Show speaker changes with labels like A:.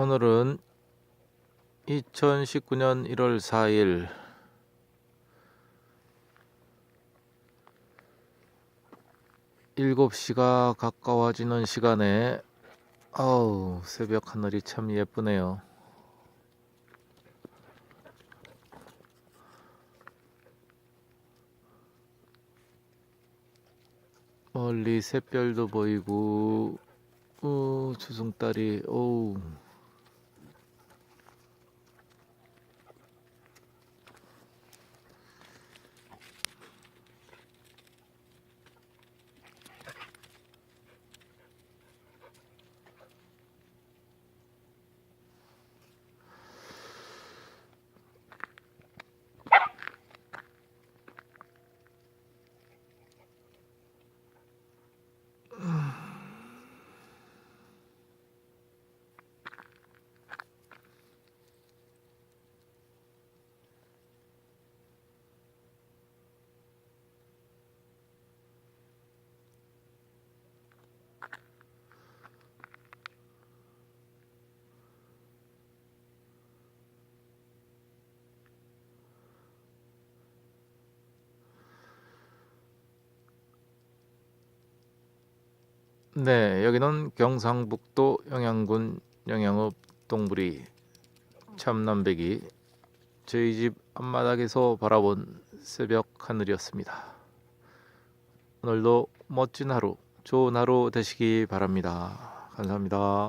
A: 오늘은 2019년 1월 4일 일곱 시가 가까워지는 시간에 아우 새벽 하늘이 참 예쁘네요. 멀리 샛별도 보이고 어, 주승달이 어우 네 여기는 경상북도 영양군 영양읍 동부리 참남백이 저희 집 앞마당에서 바라본 새벽 하늘이었습니다. 오늘도 멋진 하루 좋은 하루 되시기 바랍니다. 감사합니다.